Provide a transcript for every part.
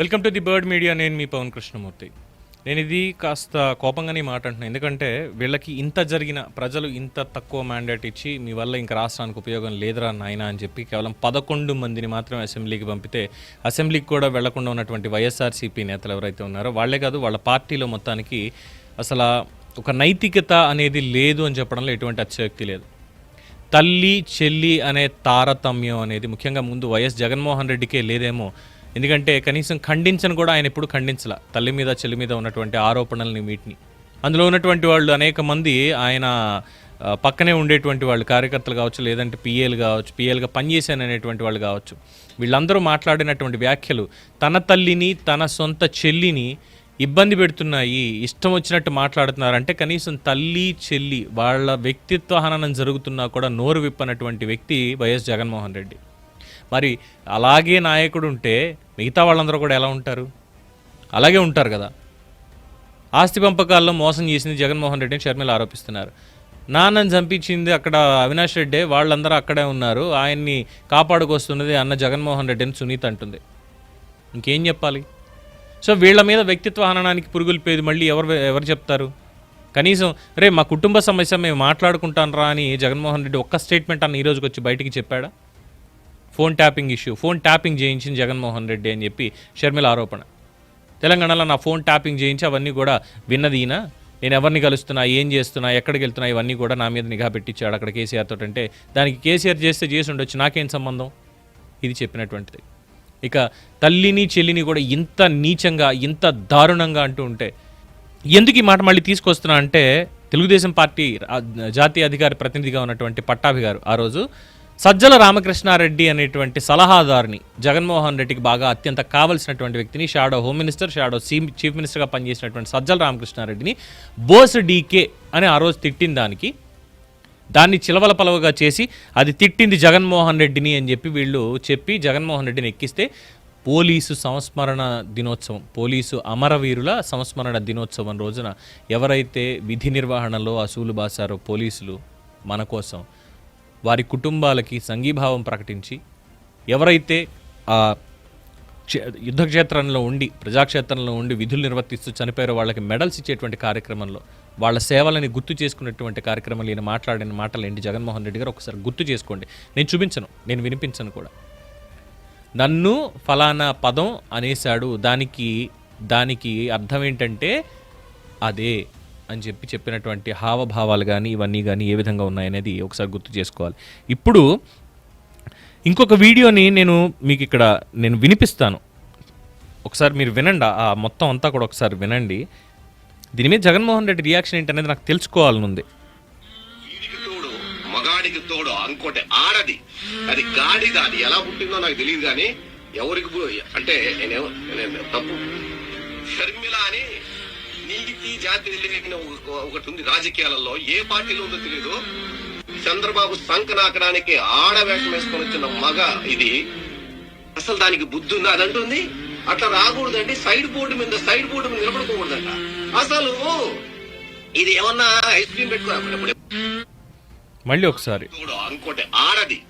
Welcome to the Bird Media. నేను మీ పవన్ కృష్ణమూర్తి. నేను ఇది కాస్త కోపంగానే మాట అంటున్నాను ఎందుకంటే వీళ్ళకి ఇంత జరిగిన ప్రజలు ఇంత తక్కువ మ్యాండేట్ ఇచ్చి మీ వల్ల ఇంకా రాష్ట్రానికి ఉపయోగం లేదురా నాయన అని చెప్పి కేవలం పదకొండు మందిని మాత్రం అసెంబ్లీకి పంపితే అసెంబ్లీకి కూడా వెళ్ళకుండా ఉన్నటువంటి వైఎస్ఆర్సీపీ నేతలు ఎవరైతే ఉన్నారో వాళ్ళే కాదు వాళ్ళ పార్టీలో మొత్తానికి అసలు ఒక నైతికత అనేది లేదు అని చెప్పడంలో ఎటువంటి అత్యక్తి లేదు. తల్లి చెల్లి అనే తారతమ్యం అనేది ముఖ్యంగా ముందు వైఎస్ జగన్మోహన్ రెడ్డికే లేదేమో ఎందుకంటే కనీసం ఖండించను కూడా ఆయన ఎప్పుడు ఖండించలా. తల్లి మీద చెల్లి మీద ఉన్నటువంటి ఆరోపణల్ని వీటిని. అందులో ఉన్నటువంటి వాళ్ళు అనేక మంది ఆయన పక్కనే ఉండేటువంటి వాళ్ళు కార్యకర్తలు కావచ్చు లేదంటే పిఏలు కావచ్చు పిఏలుగా పనిచేశాననేటువంటి వాళ్ళు కావచ్చు. వీళ్ళందరూ మాట్లాడినటువంటి వ్యాఖ్యలు తన తల్లిని తన సొంత చెల్లిని ఇబ్బంది పెడుతున్నాయి ఇష్టం వచ్చినట్టు మాట్లాడుతున్నారంటే కనీసం తల్లి చెల్లి వాళ్ళ వ్యక్తిత్వ హననం జరుగుతున్నా కూడా నోరు విప్పనటువంటి వ్యక్తి వైఎస్ జగన్మోహన్ రెడ్డి. మరి అలాగే నాయకుడు ఉంటే మిగతా వాళ్ళందరూ కూడా ఎలా ఉంటారు? అలాగే ఉంటారు కదా. ఆస్తి పంపకాల్లో మోసం చేసింది జగన్మోహన్ రెడ్డిని షర్మిల ఆరోపిస్తున్నారు. నాన్నని చంపించింది అక్కడ అవినాష్ రెడ్డి వాళ్ళందరూ అక్కడే ఉన్నారు. ఆయన్ని కాపాడుకొస్తున్నది అన్న జగన్మోహన్ రెడ్డి అని సునీత అంటుంది. ఇంకేం చెప్పాలి? సో వీళ్ళ మీద వ్యక్తిత్వ హననానికి పురుగులు పేది మళ్ళీ ఎవరు ఎవరు చెప్తారు? కనీసం రే మా కుటుంబ సమస్య మేము మాట్లాడుకుంటాను రా అని జగన్మోహన్ రెడ్డి ఒక్క స్టేట్మెంట్ అన్న ఈరోజుకి వచ్చి బయటికి చెప్పాడా? Phone tapping issue phone tapping చేయించింది జగన్మోహన్ రెడ్డి అని చెప్పి షర్మిల ఆరోపణ. తెలంగాణలో నా ఫోన్ ట్యాపింగ్ చేయించి అవన్నీ కూడా విన్నదీన నేను ఎవరిని కలుస్తున్నా ఏం చేస్తున్నా ఎక్కడికి వెళ్తున్నా ఇవన్నీ కూడా నా మీద నిఘా పెట్టించాడు అక్కడ కేసీఆర్ తోటి. అంటే దానికి కేసీఆర్ చేస్తే చేసి ఉండొచ్చు నాకేం సంబంధం? ఇది చెప్పినటువంటిది. ఇక తల్లిని చెల్లిని కూడా ఇంత నీచంగా ఇంత దారుణంగా అంటూ ఉంటే ఎందుకు ఈ మాట మళ్ళీ తీసుకొస్తున్నా అంటే తెలుగుదేశం పార్టీ జాతీయ అధికారి ప్రతినిధిగా ఉన్నటువంటి పట్టాభి గారు ఆ రోజు సజ్జల రామకృష్ణారెడ్డి అనేటువంటి సలహాదారుని జగన్మోహన్ రెడ్డికి బాగా అత్యంత కావలసినటువంటి వ్యక్తిని shadow home minister shadow C chief మినిస్టర్గా పనిచేసినటువంటి సజ్జల రామకృష్ణారెడ్డిని బోస్ డీకే అని ఆ రోజు తిట్టిన దానికి దాన్ని చిలవల పలవగా చేసి అది తిట్టింది జగన్మోహన్ రెడ్డిని అని చెప్పి వీళ్ళు చెప్పి జగన్మోహన్ రెడ్డిని ఎక్కిస్తే పోలీసు సంస్మరణ దినోత్సవం పోలీసు అమరవీరుల సంస్మరణ దినోత్సవం రోజున ఎవరైతే విధి నిర్వహణలో అసూలు బాసారో పోలీసులు మన కోసం వారి కుటుంబాలకి సంఘీభావం ప్రకటించి ఎవరైతే ఆ యుద్ధక్షేత్రంలో ఉండి ప్రజాక్షేత్రంలో ఉండి విధులు నిర్వర్తిస్తూ చనిపోయారో వాళ్ళకి మెడల్స్ ఇచ్చేటువంటి కార్యక్రమంలో వాళ్ళ సేవలని గుర్తు చేసుకున్నటువంటి కార్యక్రమంలో ఈయన మాట్లాడిన మాటలు ఏంటి జగన్మోహన్ రెడ్డి గారు ఒకసారి గుర్తు చేసుకోండి. నేను చూపించను నేను వినిపించను కూడా. నన్ను ఫలానా పదం అనేశాడు దానికి దానికి అర్థం ఏంటంటే అదే అని చెప్పి చెప్పినటువంటి హావభావాలు కానీ ఇవన్నీ కానీ ఏ విధంగా ఉన్నాయనేది ఒకసారి గుర్తు చేసుకోవాలి. ఇప్పుడు ఇంకొక వీడియోని నేను మీకు ఇక్కడ నేను వినిపిస్తాను. ఒకసారి మీరు వినండి ఆ మొత్తం అంతా కూడా ఒకసారి వినండి. దీని మీద జగన్మోహన్ రెడ్డి రియాక్షన్ ఏంటనేది నాకు తెలుసుకోవాలనుంది. మగాడికి తోడు ఇంకోటి ఆడది. అది గాడిద అది ఎలా పుట్టిందో నాకు తెలియదు కానీ ఎవరికి అంటే నేను తప్పు. షర్మిల అని నీతి జాతి తెలియని ఒక- ఒకటి ఉంది రాజకీయాలలో. ఏ పార్టీలో ఉందో తెలియదు. చంద్రబాబు సంకనాకడానికి ఆడ వేషం వేసుకొని వచ్చిన మగ ఇది. అసలు దానికి బుద్ధి ఉందా? అది అంటుంది. అట్లా రాకూడదండి. సైడ్ బోర్డు మీద సైడ్ బోర్డు మీద నిలబడకూడదంట అసలు ఇది ఏమన్నా ఐస్ క్రీమ్ పెట్టుకో మళ్ళీ ఒకసారి. ఇంకోటి ఆడది.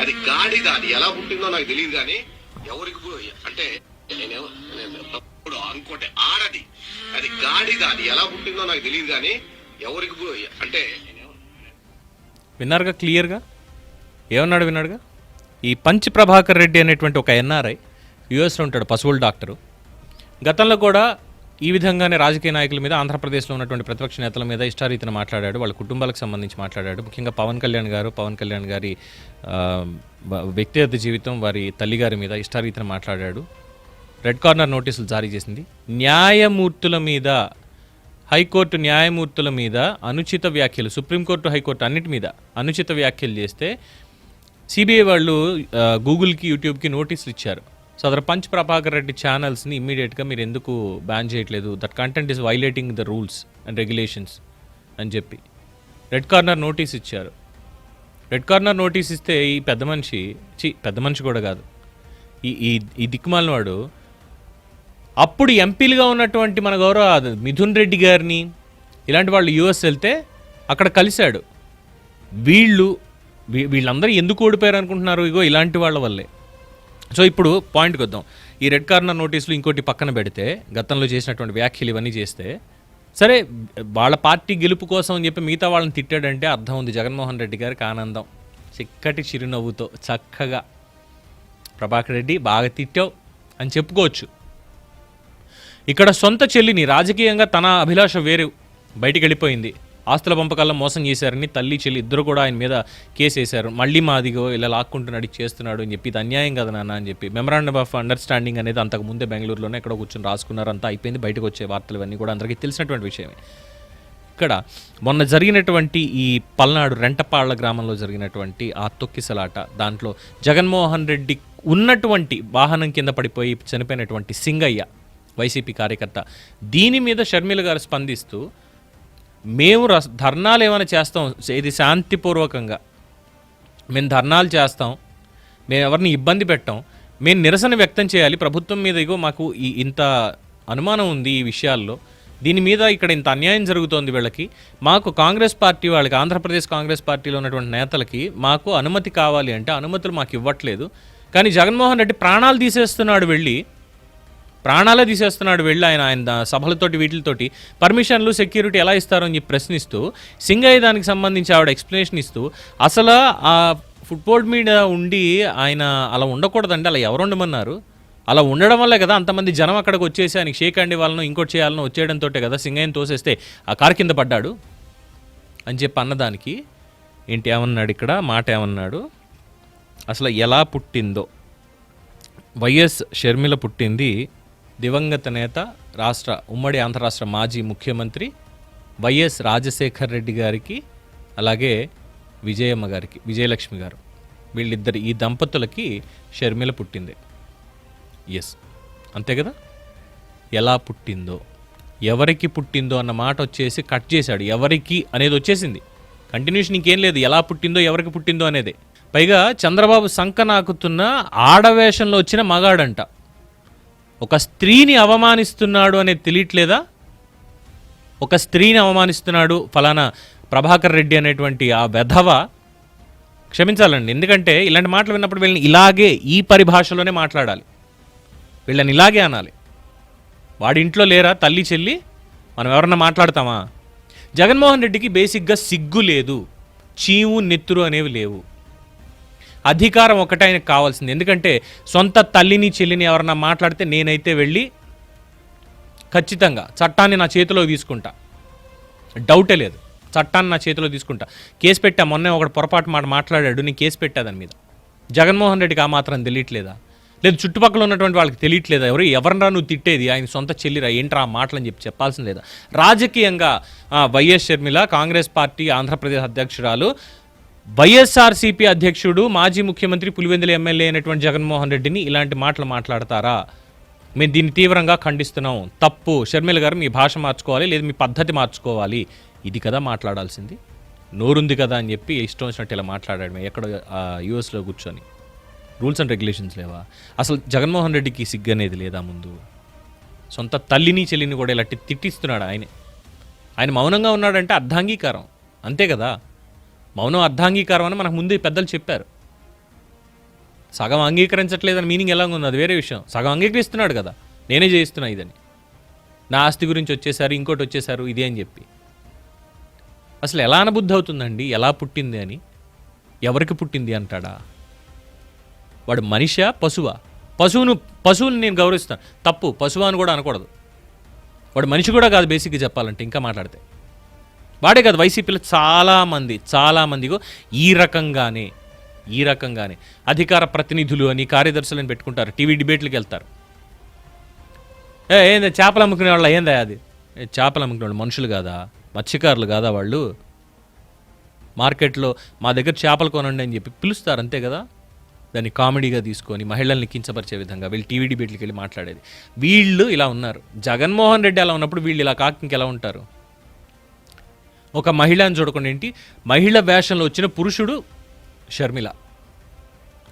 అది గాడిద అది ఎలా పుట్టిందో నాకు తెలియదు కానీ ఎవరికి అంటే ఇంకోటి ఆడది. అది గాడిద అది ఎలా పుట్టిందో నాకు తెలియదు కానీ ఎవరికి అంటే విన్నారుగా క్లియర్గా? ఏమన్నాడు విన్నాడుగా? ఈ పంచ్ ప్రభాకర్ రెడ్డి అనేటువంటి ఒక ఎన్ఆర్ఐ యుఎస్లో ఉంటాడు పశువుల డాక్టరు. గతంలో కూడా ఈ విధంగానే రాజకీయ నాయకుల మీద ఆంధ్రప్రదేశ్లో ఉన్నటువంటి ప్రతిపక్ష నేతల మీద ఇష్టారీతిన మాట్లాడాడు. వాళ్ళ కుటుంబాలకు సంబంధించి మాట్లాడాడు. ముఖ్యంగా పవన్ కళ్యాణ్ గారు పవన్ కళ్యాణ్ గారి వ్యక్తిగత జీవితం వారి తల్లిగారి మీద ఇష్టారీతిన మాట్లాడాడు. రెడ్ కార్నర్ నోటీసులు జారీ చేసింది. న్యాయమూర్తుల మీద హైకోర్టు న్యాయమూర్తుల మీద అనుచిత వ్యాఖ్యలు సుప్రీంకోర్టు హైకోర్టు అన్నిటి మీద అనుచిత వ్యాఖ్యలు చేస్తే సిబిఐ వాళ్ళు గూగుల్కి యూట్యూబ్కి నోటీసులు ఇచ్చారు. సదర్ పంచ్ ప్రభాకర్ రెడ్డి ఛానల్స్ని ఇమ్మీడియట్గా మీరు ఎందుకు బ్యాన్ చేయట్లేదు? That content is violating the rules and regulations అని చెప్పి. రెడ్ కార్నర్ నోటీస్ ఇచ్చారు. రెడ్ కార్నర్ నోటీస్ ఇస్తే ఈ పెద్ద మనిషి చి పెద్ద మనిషి కూడా కాదు. ఈ ఈ ఈ దిక్కుమాలిన వాడు అప్పుడు ఎంపీలుగా ఉన్నటువంటి మన గౌరవ మిథున్ రెడ్డి గారిని ఇలాంటి వాళ్ళు యూఎస్ వెళ్తే అక్కడ కలిశాడు. వీళ్ళు వీళ్ళందరూ ఎందుకు ఓడిపోయారు అనుకుంటున్నారు? ఇగో ఇలాంటి వాళ్ళ వల్లే. సో ఇప్పుడు పాయింట్కి వద్దాం. ఈ రెడ్ కార్నర్ నోటీసులు ఇంకోటి పక్కన పెడితే గతంలో చేసినటువంటి వ్యాఖ్యలు ఇవన్నీ చేస్తే సరే వాళ్ళ పార్టీ గెలుపు కోసం అని చెప్పి మిగతా వాళ్ళని తిట్టాడంటే అర్థం ఉంది. జగన్మోహన్ రెడ్డి గారికి ఆనందం. చిక్కటి చిరునవ్వుతో చక్కగా ప్రభాకర్ రెడ్డి బాగా తిట్టావు అని చెప్పుకోవచ్చు. ఇక్కడ సొంత చెల్లిని రాజకీయంగా తన అభిలాష వేరు బయటికి వెళ్ళిపోయింది ఆస్తుల పంపకాల్లో మోసం చేశారని తల్లి చెల్లి ఇద్దరు కూడా ఆయన మీద కేసు వేశారు. మళ్ళీ మాదిగో ఇలా లాక్కుంటున్నాడు చేస్తున్నాడు అని చెప్పి ఇది అన్యాయం కదా నాన్న అని చెప్పి మెమరాండమ్ ఆఫ్ అండర్స్టాండింగ్ అనేది అంతకు ముందే బెంగళూరులోనే ఎక్కడో కూర్చొని రాసుకున్నారు అంతా అయిపోయింది. బయటకు వచ్చే వార్తలు ఇవన్నీ కూడా అందరికీ తెలిసినటువంటి విషయమే. ఇక్కడ మొన్న జరిగినటువంటి ఈ పల్నాడు రెంటపాళ్ళ గ్రామంలో జరిగినటువంటి ఆ తొక్కిసలాట దాంట్లో జగన్మోహన్ రెడ్డి ఉన్నటువంటి వాహనం కింద పడిపోయి చనిపోయినటువంటి సింగయ్య వైసీపీ కార్యకర్త. దీని మీద షర్మిల గారు స్పందిస్తూ మేము రస్ ధర్నాలు ఏమైనా చేస్తాం ఇది శాంతిపూర్వకంగా. మేము ధర్నాలు చేస్తాం మేము ఎవరిని ఇబ్బంది పెట్టాం. మేము నిరసన వ్యక్తం చేయాలి. ప్రభుత్వం మీద ఇగో మాకు ఈ ఇంత అనుమానం ఉంది ఈ విషయాల్లో. దీని మీద ఇక్కడ ఇంత అన్యాయం జరుగుతోంది వీళ్ళకి. మాకు కాంగ్రెస్ పార్టీ వాళ్ళకి ఆంధ్రప్రదేశ్ కాంగ్రెస్ పార్టీలో ఉన్నటువంటి నేతలకి మాకు అనుమతి కావాలి అంటే అనుమతులు మాకు ఇవ్వట్లేదు. కానీ జగన్మోహన్ రెడ్డి ప్రాణాలు తీసేస్తున్నాడు వెళ్ళి ప్రాణాలే తీసేస్తున్నాడు వెళ్ళి ఆయన ఆయన సభలతోటి వీటితోటి పర్మిషన్లు సెక్యూరిటీ ఎలా ఇస్తారో అని చెప్పి ప్రశ్నిస్తూ సింగయ్య దానికి సంబంధించి ఆవిడ ఎక్స్ప్లెనేషన్ ఇస్తూ అసలు ఆ ఫుట్బాల్ మీద ఉండి ఆయన అలా ఉండకూడదండి అలా ఎవరు ఉండమన్నారు? అలా ఉండడం వల్లే కదా అంతమంది జనం అక్కడికి వచ్చేసి ఆయనకి షేక్ అండి వాళ్ళను ఇంకోటి చేయాలని వచ్చేయడంతో కదా సింగయ్యని తోసేస్తే ఆ కారు కింద పడ్డాడు? అని చెప్పి అన్నదానికి ఏంటి ఏమన్నాడు ఇక్కడ? మాట ఏమన్నాడు? అసలు ఎలా పుట్టిందో? వైఎస్ షర్మిల పుట్టింది దివంగత నేత రాష్ట్ర ఉమ్మడి ఆంధ్ర రాష్ట్ర మాజీ ముఖ్యమంత్రి వైఎస్ రాజశేఖర్ రెడ్డి గారికి అలాగే విజయమ్మ గారికి విజయలక్ష్మి గారు. వీళ్ళిద్దరు ఈ దంపతులకి షర్మిల పుట్టింది. ఎస్ అంతే కదా? ఎలా పుట్టిందో ఎవరికి పుట్టిందో అన్న మాట వచ్చేసి కట్ చేశాడు. ఎవరికి అనేది వచ్చేసింది. కంటిన్యూషన్ ఇంకేం లేదు. ఎలా పుట్టిందో ఎవరికి పుట్టిందో అనేది. పైగా చంద్రబాబు సంకనాకుతున్న ఆడవేషంలో వచ్చిన మగాడంట. ఒక స్త్రీని అవమానిస్తున్నాడు అనేది తెలియట్లేదా? ఒక స్త్రీని అవమానిస్తున్నాడు ఫలానా ప్రభాకర్ రెడ్డి అనేటువంటి ఆ వెధవ? క్షమించాలండి ఎందుకంటే ఇలాంటి మాటలు విన్నప్పుడు వీళ్ళని ఇలాగే ఈ పరిభాషలోనే మాట్లాడాలి. వీళ్ళని ఇలాగే అనాలి. వాడి ఇంట్లో లేరా తల్లి చెల్లి? మనం ఎవరన్నా మాట్లాడతామా? జగన్మోహన్ రెడ్డికి బేసిక్గా సిగ్గు లేదు. చీము నెత్తురు అనేవి లేవు. అధికారం ఒకటే ఆయనకు కావాల్సింది. ఎందుకంటే సొంత తల్లిని చెల్లిని ఎవరన్నా మాట్లాడితే నేనైతే వెళ్ళి ఖచ్చితంగా చట్టాన్ని నా చేతిలో తీసుకుంటా. డౌటే లేదు. చట్టాన్ని నా చేతిలో తీసుకుంటా. కేసు పెట్టా మొన్నే ఒకటి పొరపాటు మాట మాట్లాడాడు నేను కేసు పెట్టా దాని మీద. జగన్మోహన్ రెడ్డికి ఆ మాత్రం తెలియట్లేదా? లేదు చుట్టుపక్కల ఉన్నటువంటి వాళ్ళకి తెలియట్లేదా? ఎవరు ఎవరినరా నువ్వు తిట్టేది? ఆయన సొంత చెల్లిరా ఏంట్రా ఆ మాటలని చెప్పి చెప్పాల్సిన లేదా? రాజకీయంగా వైఎస్ షర్మిల కాంగ్రెస్ పార్టీ ఆంధ్రప్రదేశ్ అధ్యక్షురాలు వైఎస్ఆర్సీపీ అధ్యక్షుడు మాజీ ముఖ్యమంత్రి పులివెందుల ఎమ్మెల్యే అయినటువంటి జగన్మోహన్ రెడ్డిని ఇలాంటి మాటలు మాట్లాడతారా? మేము దీన్ని తీవ్రంగా ఖండిస్తున్నాం. తప్పు. షర్మిల గారు మీ భాష మార్చుకోవాలి లేదా మీ పద్ధతి మార్చుకోవాలి. ఇది కదా మాట్లాడాల్సింది. నోరుంది కదా అని చెప్పి ఇష్టం వచ్చినట్టు ఇలా మాట్లాడాడు ఎక్కడ యూఎస్లో కూర్చొని. రూల్స్ అండ్ రెగ్యులేషన్స్ లేవా? అసలు జగన్మోహన్ రెడ్డికి సిగ్గనేది లేదా ముందు? సొంత తల్లిని చెల్లిని కూడా ఇలాంటి తిట్టిస్తున్నాడు ఆయనే. ఆయన మౌనంగా ఉన్నాడంటే అర్ధాంగీకారం. అంతే కదా? మౌనం అర్ధాంగీకారం అని మనకు ముందే పెద్దలు చెప్పారు. సగం అంగీకరించట్లేదని మీనింగ్ ఎలా ఉంది? అది వేరే విషయం. సగం అంగీకరిస్తున్నాడు కదా. నేనే చేయిస్తున్నా ఇదని. నా ఆస్తి గురించి వచ్చేసారు ఇంకోటి వచ్చేసారు ఇది అని చెప్పి. అసలు ఎలా అనబుద్ధి అవుతుందండి? ఎలా పుట్టింది అని? ఎవరికి పుట్టింది అంటాడా? వాడు మనిషా పశువా? పశువును పశువుని నేను గౌరవిస్తాను. తప్పు. పశువు అని కూడా అనకూడదు. వాడు మనిషి కూడా కాదు బేసిక్గా చెప్పాలంటే ఇంకా మాట్లాడితే. వాడే కాదు వైసీపీలో చాలామంది చాలామంది ఈ రకంగానే ఈ రకంగానే అధికార ప్రతినిధులు అని కార్యదర్శులను పెట్టుకుంటారు టీవీ డిబేట్లకు వెళ్తారు. ఏ ఏంది చేపలు అమ్ముకునే వాళ్ళ ఏందా అది? చేపలు అమ్ముకునే వాళ్ళు మనుషులు కాదా? మత్స్యకారులు కాదా వాళ్ళు? మార్కెట్లో మా దగ్గర చేపలు కొనండి అని చెప్పి పిలుస్తారు అంతే కదా? దాన్ని కామెడీగా తీసుకొని మహిళల్ని కించపరిచే విధంగా వీళ్ళు టీవీ డిబేట్లకి వెళ్ళి మాట్లాడేది. వీళ్ళు ఇలా ఉన్నారు. జగన్మోహన్ రెడ్డి అలా ఉన్నప్పుడు వీళ్ళు ఇలా కాక ఇంకెలా ఉంటారు? ఒక మహిళని చూడకుండా ఏంటి? మహిళ వేషంలో వచ్చిన పురుషుడు షర్మిల.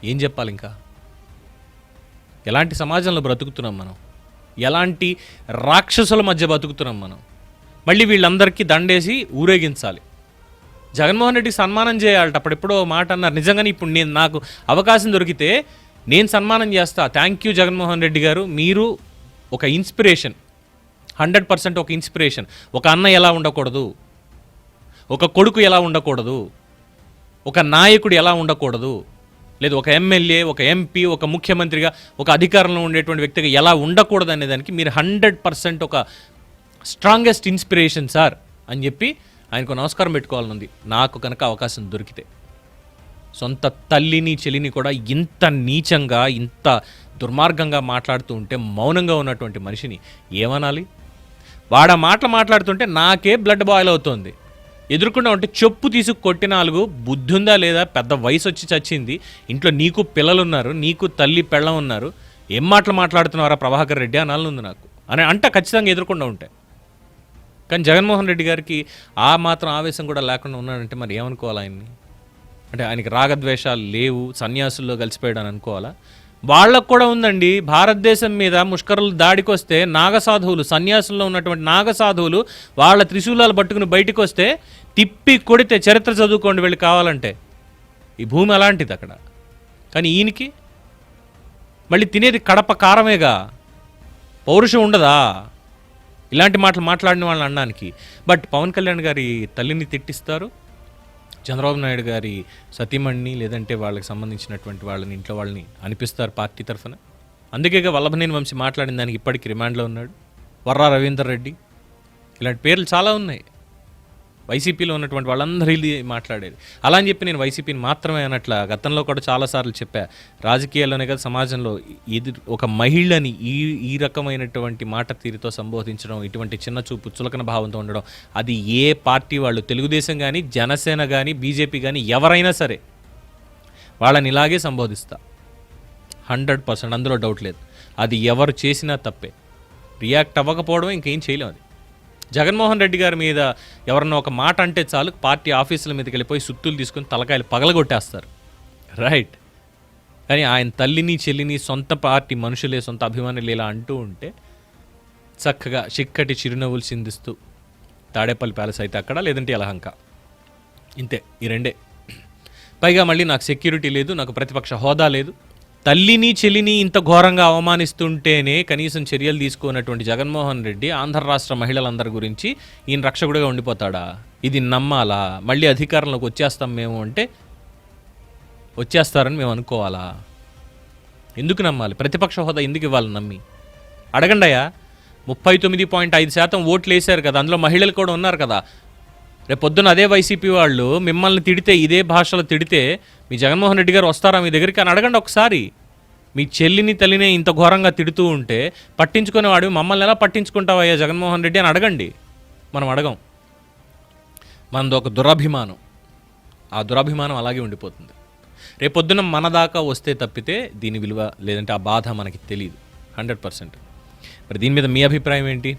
ఏం చెప్పాలి ఇంకా? ఎలాంటి సమాజంలో బ్రతుకుతున్నాం మనం? ఎలాంటి రాక్షసుల మధ్య బతుకుతున్నాం మనం? మళ్ళీ వీళ్ళందరికీ దండేసి ఊరేగించాలి. జగన్మోహన్ రెడ్డికి సన్మానం చేయాలట. అప్పుడెప్పుడో మాట అన్నారు. నిజంగానే ఇప్పుడు నేను నాకు అవకాశం దొరికితే నేను సన్మానం చేస్తా. థ్యాంక్ యూ జగన్మోహన్ రెడ్డి గారు. మీరు ఒక ఇన్స్పిరేషన్. హండ్రెడ్ పర్సెంట్ ఒక ఇన్స్పిరేషన్. ఒక అన్న ఎలా ఉండకూడదు? ఒక కొడుకు ఎలా ఉండకూడదు? ఒక నాయకుడు ఎలా ఉండకూడదు? లేదు ఒక ఎమ్మెల్యే ఒక ఎంపీ ఒక ముఖ్యమంత్రిగా ఒక అధికారంలో ఉండేటువంటి వ్యక్తిగా ఎలా ఉండకూడదు అనే దానికి మీరు హండ్రెడ్ పర్సెంట్ ఒక స్ట్రాంగెస్ట్ ఇన్స్పిరేషన్ సార్ అని చెప్పి ఆయనకు నమస్కారం పెట్టుకోవాలనుంది నాకు కనుక అవకాశం దొరికితే. సొంత తల్లిని చెలిని కూడా ఇంత నీచంగా ఇంత దుర్మార్గంగా మాట్లాడుతూ ఉంటే మౌనంగా ఉన్నటువంటి మనిషిని ఏమనాలి? వాడ మాటలు మాట్లాడుతుంటే నాకే బ్లడ్ బాయిల్ అవుతోంది. ఎదుర్కొన్నా ఉంటే చెప్పు తీసుకు కొట్టి నాలుగు బుద్ధి ఉందా లేదా పెద్ద వయసు వచ్చి చచ్చింది ఇంట్లో నీకు పిల్లలు ఉన్నారు నీకు తల్లి పెళ్ళం ఉన్నారు ఏం మాటలు మాట్లాడుతున్నారా ప్రభాకర్ రెడ్డి అనాలని ఉంది నాకు. అని అంట ఖచ్చితంగా ఎదుర్కొండా ఉంటే. కానీ జగన్మోహన్ రెడ్డి గారికి ఆ మాత్రం ఆవేశం కూడా లేకుండా ఉన్నాడంటే మరి ఏమనుకోవాలి ఆయన్ని? అంటే ఆయనకి రాగద్వేషాలు లేవు సన్యాసుల్లో కలిసిపోయాడు అని అనుకోవాలా? వాళ్ళకు కూడా ఉందండి. భారతదేశం మీద ముష్కరులు దాడికి వస్తే నాగసాధువులు సన్యాసుల్లో ఉన్నటువంటి నాగసాధువులు వాళ్ళ త్రిశూలాలు పట్టుకుని బయటకు వస్తే తిప్పి కొడితే చరిత్ర చదువుకోండి వెళ్ళి కావాలంటే. ఈ భూమి అలాంటిది అక్కడ. కానీ ఈయనకి మళ్ళీ తినేది కడప కారమేగా. పౌరుషం ఉండదా? ఇలాంటి మాటలు మాట్లాడిన వాళ్ళని అనడానికి బట్ పవన్ కళ్యాణ్ గారి తల్లిని తిట్టిస్తారు. చంద్రబాబు నాయుడు గారి సతీమణిని లేదంటే వాళ్ళకి సంబంధించినటువంటి వాళ్ళని ఇంట్లో వాళ్ళని అనిపిస్తారు పార్టీ తరఫున. అందుకేగా వల్లభనేని వంశీ మాట్లాడిన దానికి ఇప్పటికీ రిమాండ్లో ఉన్నాడు. వర్రా రవీందర్ రెడ్డి. ఇలాంటి పేర్లు చాలా ఉన్నాయి. వైసీపీలో ఉన్నటువంటి వాళ్ళందరూ ఇది మాట్లాడేది. అలా అని చెప్పి నేను వైసీపీని మాత్రమే అన్నట్ల గతంలో కూడా చాలాసార్లు చెప్పా. రాజకీయాల్లోనే కదా సమాజంలో ఇది ఒక మహిళని ఈ ఈ రకమైనటువంటి మాట తీరుతో సంబోధించడం ఇటువంటి చిన్న చూపు చులకన భావంతో ఉండడం అది ఏ పార్టీ వాళ్ళు తెలుగుదేశం కానీ జనసేన కానీ బీజేపీ కానీ ఎవరైనా సరే వాళ్ళని ఇలాగే సంబోధిస్తా. హండ్రెడ్ పర్సెంట్ అందులో డౌట్ లేదు. అది ఎవరు చేసినా తప్పే. రియాక్ట్ అవ్వకపోవడం ఇంకేం చేయలేం అది. జగన్మోహన్ రెడ్డి గారి మీద ఎవరన్నా ఒక మాట అంటే చాలు పార్టీ ఆఫీసుల మీదకి వెళ్ళిపోయి సుత్తులు తీసుకొని తలకాయలు పగలగొట్టేస్తారు. రైట్ కానీ ఆయన తల్లిని చెల్లిని సొంత పార్టీ మనుషులే సొంత అభిమానులు ఇలా అంటూ ఉంటే చక్కగా చిక్కటి చిరునవ్వులు చిందిస్తూ తాడేపల్లి ప్యాలెస్ అయితే అక్కడ లేదంటే యలహంక. ఇంతే ఈ రెండే. పైగా మళ్ళీ నాకు సెక్యూరిటీ లేదు నాకు ప్రతిపక్ష హోదా లేదు. తల్లిని చెల్లిని ఇంత ఘోరంగా అవమానిస్తుంటేనే కనీసం చర్యలు తీసుకున్నటువంటి జగన్మోహన్ రెడ్డి ఆంధ్ర రాష్ట్ర మహిళలందరి గురించి ఈయన రక్షకుడిగా ఉండిపోతాడా? ఇది నమ్మాలా? మళ్ళీ అధికారంలోకి వచ్చేస్తాం మేము అంటే వచ్చేస్తారని మేము అనుకోవాలా? ఎందుకు నమ్మాలి? ప్రతిపక్ష హోదా ఎందుకు ఇవ్వాలి నమ్మి? అడగండి అయ్యా ముప్పై తొమ్మిది పాయింట్ ఐదు శాతం ఓట్లు వేశారు కదా అందులో మహిళలు కూడా ఉన్నారు కదా. రేపు పొద్దున్న అదే వైసీపీ వాళ్ళు మిమ్మల్ని తిడితే ఇదే భాషలో తిడితే మీ జగన్మోహన్ రెడ్డి గారు వస్తారా మీ దగ్గరికి అని అడగండి ఒకసారి. మీ చెల్లిని తల్లిని ఇంత ఘోరంగా తిడుతూ ఉంటే పట్టించుకునేవాడు మమ్మల్ని ఎలా పట్టించుకుంటావయ్యా జగన్మోహన్ రెడ్డి అని అడగండి. మనం అడగం. మనది ఒక దురభిమానం. ఆ దురభిమానం అలాగే ఉండిపోతుంది. రేపొద్దున మన దాకా వస్తే తప్పితే దీని విలువ లేదంటే ఆ బాధ మనకి తెలియదు హండ్రెడ్ పర్సెంట్. మరి దీని మీద మీ అభిప్రాయం ఏంటి?